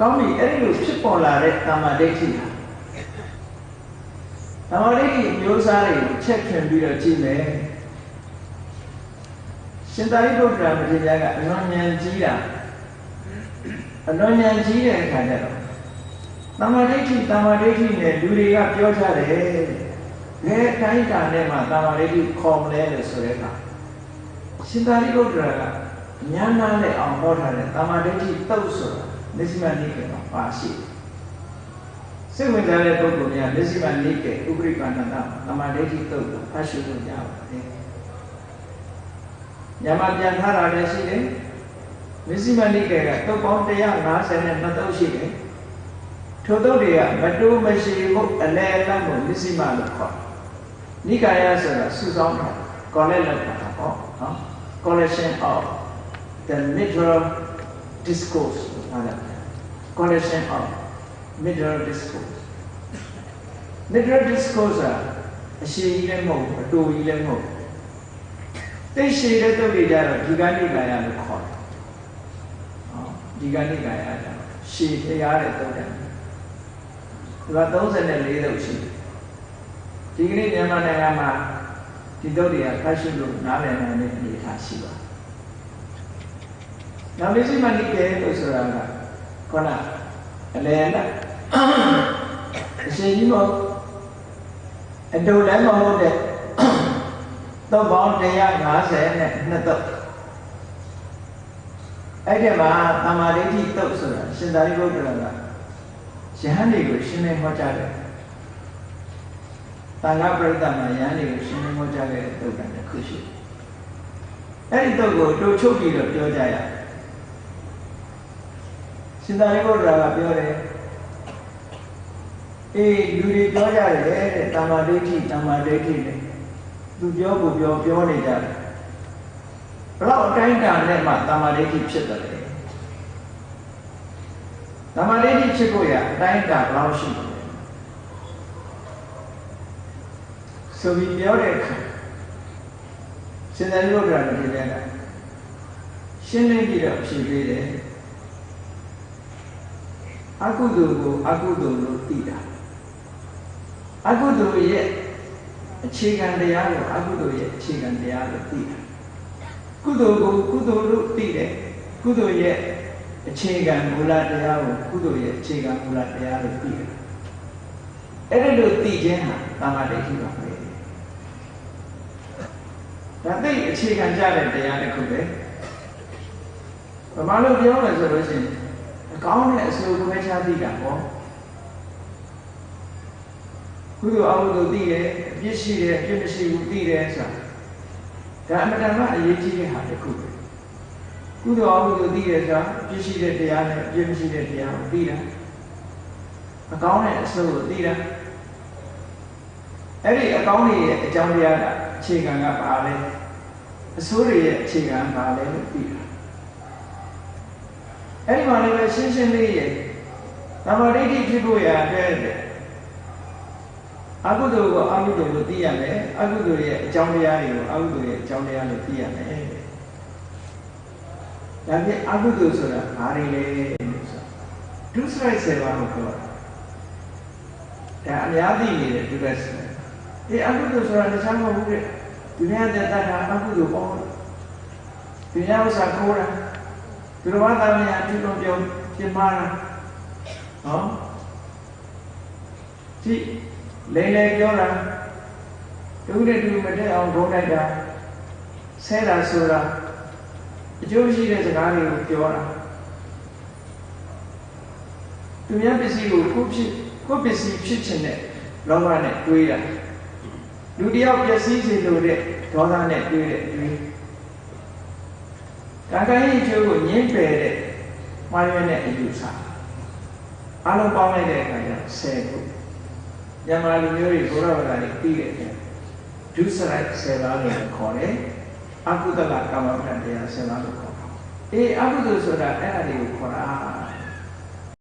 ကောင်းပြီအဲ့ဒီလိုဖြစ်ပေါ်လာတဲ့တမ္မာဒိဋ္ဌိဟာတမ္မာဒိဋ္ဌိအမျိုးအစားတွေကိုချက်ထွင်ပြီးတော့ကြည့်မယ်ရှင်သာရိပုတ္တရာမထေရကအလွန်ဉာဏ်ကြီးတာအလွန်ဉာဏ်ကြီးတဲ့အခါကျတော့တမ္မာဒိဋ္ဌိတမ္မာဒိဋ္ဌိနဲ့လူတွေကပြောကြတယ်ဘယ်အတိုင်းတာနဲ့မှတမ္မာဒိဋ္ဌိခေါ်မလဲလို့ဆိုတဲ့အခါရှင်သာရိပုတ္တရာကဉာဏ်နာနဲ့အောင်ဟောထားတဲ့တမ္မာဒိဋ္ဌိတုတ်ဆိုတာ မစ္စည်းမနိကေမှာပါရှိတယ်စိတ်ဝင်စားတဲ့ပုဂ္ဂိုလ်များမစ္စည်းမနိကေဥပရိပါဏတတမ္မာဒိဋ္ဌိတုတ်ကိုဖတ်ရှုလို့ရပါတယ်ညမပြန်ထားတာလည်းရှိတယ်မစ္စည်းမနိကေကတုတ်ပေါင်း150နဲ့နှစ်တုတ်ရှိတယ်ထိုတုတ်တွေကမတိုးမရှိဘူးအလဲအလတ်ကိုမစ္စည်းမလို့ခေါ်နိကာယဆိုတာစုဆောင်းတာ collect လုပ်တာပေါ့နော် collection of the middle discourse ဟာလား collection of middle discourse middle discourse အရှိကြီးလည်းမဟုတ်ဘူးအတူကြီးလည်းမဟုတ်ဘူးသိရှိတဲ့တုတ်တွေကြတော့ဒီကနေ့ကာယလို့ခေါ်တယ်ဟောဒီကနေ့ကာယကြတော့ရှည်တရားတဲ့တုတ်တယ်ဒီက34တုတ်ရှိတယ်ဒီကနေ့မြန်မာနိုင်ငံမှာဒီတုတ်တွေကဖတ်ရှုလို့နားလည်နိုင်တဲ့အနေအထားရှိပါတယ်။နောက်လေးစိမနိကေလို့ဆိုတာက ခေါနအလယ်လားအရှင်ကြီးမဟုတ်အတုလည်းမဟုတ်တဲ့သုတ်ပေါင်း150နဲ့နှစ်သုတ်အဲ့ဒီမှာသမာဓိဋ္ဌိသုတ်ဆိုတာရှင်သာရိပုတ္တရာကယဟန်တွေကိုရှင်းလင်းဟောကြားတယ်တန်ခါပရိသတ်မှာယဟန်တွေကိုရှင်းလင်းဟောကြားခဲ့တဲ့သုတ်တန်တစ်ခုရှိတယ်အဲ့ဒီသုတ်ကိုတိုးချုပ်ပြီးတော့ပြောကြရတယ် ရှင်သာရိပုတ္တရာကပြောတယ်အေးလူတွေပြောကြတယ်တဲ့တမ္မာဒိဋ္ဌိတမ္မာဒိဋ္ဌိနဲ့သူပြောကိုပြောပြောနေကြတယ်ဘလောက်အတိုင်းတာနဲ့မှတမ္မာဒိဋ္ဌိဖြစ်တယ်လေတမ္မာဒိဋ္ဌိဖြစ်ဖို့ရအတိုင်းတာဘလောက်ရှိတယ်ဆိုပြီးပြောတဲ့အခါရှင်သာရိပုတ္တရာကဒီလဲကရှင်းလင်းပြီးတော့ဖြေပေးတယ် အကုသိုလ်ကိုအကုသိုလ်လို့သိတာအကုသိုလ်ရဲ့အခြေခံတရားကိုအကုသိုလ်ရဲ့အခြေခံတရားလို့သိတာကုသိုလ်ကိုကုသိုလ်လို့သိတယ်ကုသိုလ်ရဲ့အခြေခံမူလတရားကိုကုသိုလ်ရဲ့အခြေခံမူလတရားလို့သိတယ်အဲ့ဒါလို့သိခြင်းဟာသမာဓိရှိပါပဲဒါသိအခြေခံကြတဲ့တရားတစ်ခုပဲဘာလို့ပြောလဲဆိုလို့ရှိရင်အ ကောင်းနဲ့အဆိုးကိုပဲခြားသိတာပေါ့ကုသိုလ်အကုသိုလ်သိတယ်အပြစ်ရှိတယ်အပြစ်မရှိဘူးသိတယ်ဆိုတာဒါအမှန်တမ်းအရေးကြီးတဲ့ဟာတစ်ခုပဲကုသိုလ်အကုသိုလ်သိတယ်ဆိုတာအပြစ်ရှိတဲ့တရားနဲ့အပြစ်မရှိတဲ့တရားကိုသိတာအကောင်းနဲ့အဆိုးကိုသိတာအဲ့ဒီအကောင်းတွေရဲ့အကြောင်းတရားကအခြေခံကဘာလဲအဆိုးတွေရဲ့အခြေခံဘာလဲလို့သိတာ အဲ့ဒီမှာလည်းပဲရှင်းရှင်းလေးရဲ့သမာဓိဋ္ဌိဖြစ်ဖို့ရအတွက်အကုသိုလ်ကိုအကုသိုလ်လို့သိရမယ်အကုသိုလ်ရဲ့အကြောင်းတရားတွေကိုအကုသိုလ်ရဲ့အကြောင်းတရားလို့သိရမယ်ဒါဖြင့်အကုသိုလ်ဆိုတာဘာတွေလဲလို့ဆိုဒုစရိုက်ဆယ်ပါးကိုပြောတာဒါအများသိနေတဲ့ဒုစရိုက်ဆယ်ဒီအကုသိုလ်ဆိုတာတခြားမဟုတ်ဘူးတဲ့ဒီနေ့တဲ့တတ်တာအကုသိုလ်ပေါ့ဒီနေ့ဥစ္စာခိုးတာ သူတော်ဘာသာမယာပြုလို့ပြောပြမတာဟောကြည့်လဲလဲပြောတာဒုနဲ့ဒုမတက်အောင်ဂုံးလိုက်တာဆဲတာဆိုတာအကျိုးရှိတဲ့စကားတွေကိုပြောတာသူများပစ္စည်းကိုကိုဖြစ်ကိုပစ္စည်းဖြစ်ခြင်းနဲ့လောဘနဲ့တွေးတာလူတယောက်ပျက်စီးစေလိုတဲ့ဒေါသနဲ့တွေးတဲ့တွေး ကံကံရဲ့အကျိုးကိုညှင်းပယ်တဲ့မှားရွေးတဲ့အယူဆအလုံးပေါင်းလိုက်တဲ့အခါကျ10ခုမြန်မာလူမျိုးတွေဘုရားဘာသာတွေပြီးတယ်ဒုစရိုက်10ပါးလို့ခေါ်တယ်အကုသလကာမပဋ္ဌတရား10ပါးလို့ခေါ်တယ်အေးအကုသိုလ်ဆိုတာအဲ့ဒါတွေကိုခေါ်တာ